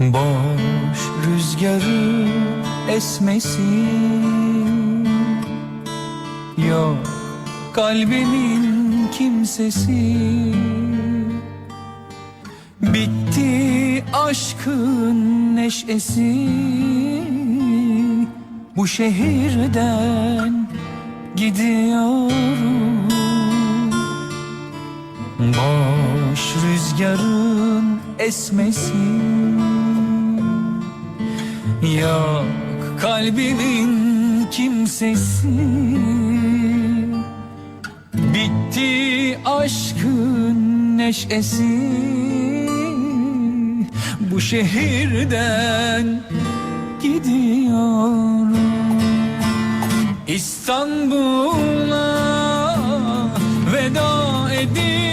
Boş rüzgarı esmesin. Yok kalbimin kimsesi. Bitti aşkın neşesi. Bu şehirden gidiyorum. Boş rüzgarın esmesi. Yok kalbimin kimsesi. Bitti aşkın neşesi. Bu şehirden gidiyorum. İstanbul'a veda ediyorum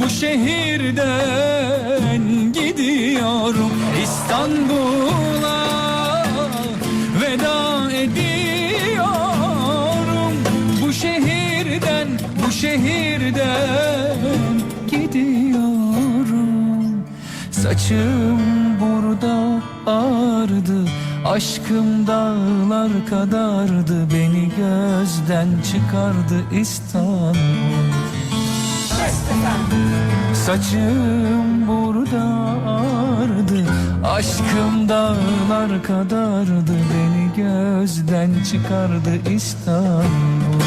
bu şehirden gidiyorum. İstanbul'a veda ediyorum. Bu şehirden, bu şehirden gidiyorum. Saçım burada ağrıdı Aşkım dağlar kadardı. Beni gözden çıkardı İstanbul Saçım burada ağrıdı Aşkım dağlar kadardı. Beni gözden çıkardı İstanbul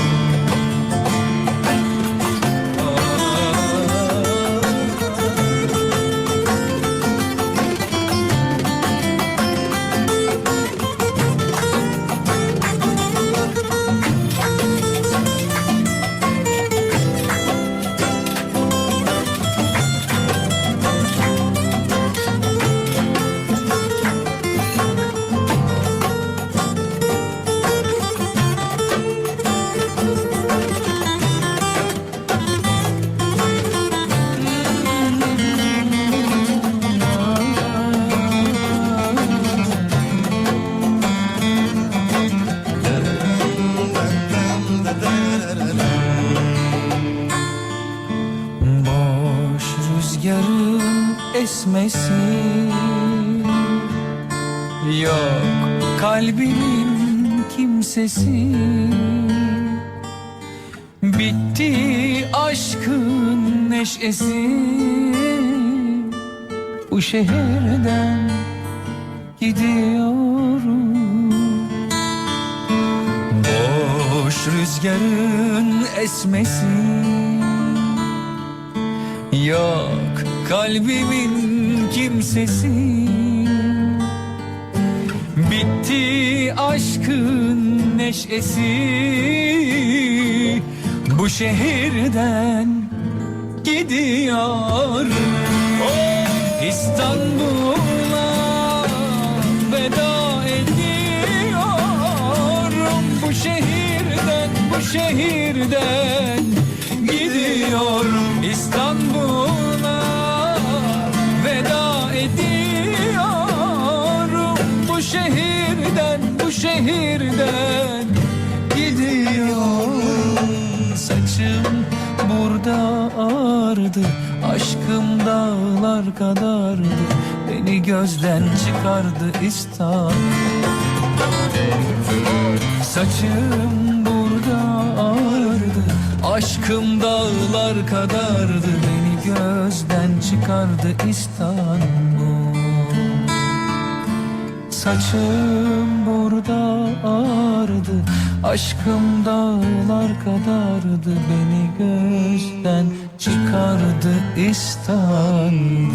rüzgarın esmesi Yok kalbimin kimsesi. Bitti aşkın neşesi. Bu şehirden gidiyorum. Boş rüzgarın esmesi. Yok kalbimin kimsesi. Bitti aşkın neşesi. Bu şehirden gidiyor. İstanbul'a veda ediyorum Bu şehirden, bu şehirden gidiyorum İstanbul'a şehirden gidiyorum. Saçım burada ağrıdı Aşkım dağlar kadardı. Beni gözden çıkardı İstanbul. Saçım burada ağrıdı Aşkım dağlar kadardı. Beni gözden çıkardı İstanbul. Saçım burada ağrıdı Aşkım dağlar kadardı. Beni gözden çıkardı İstanbul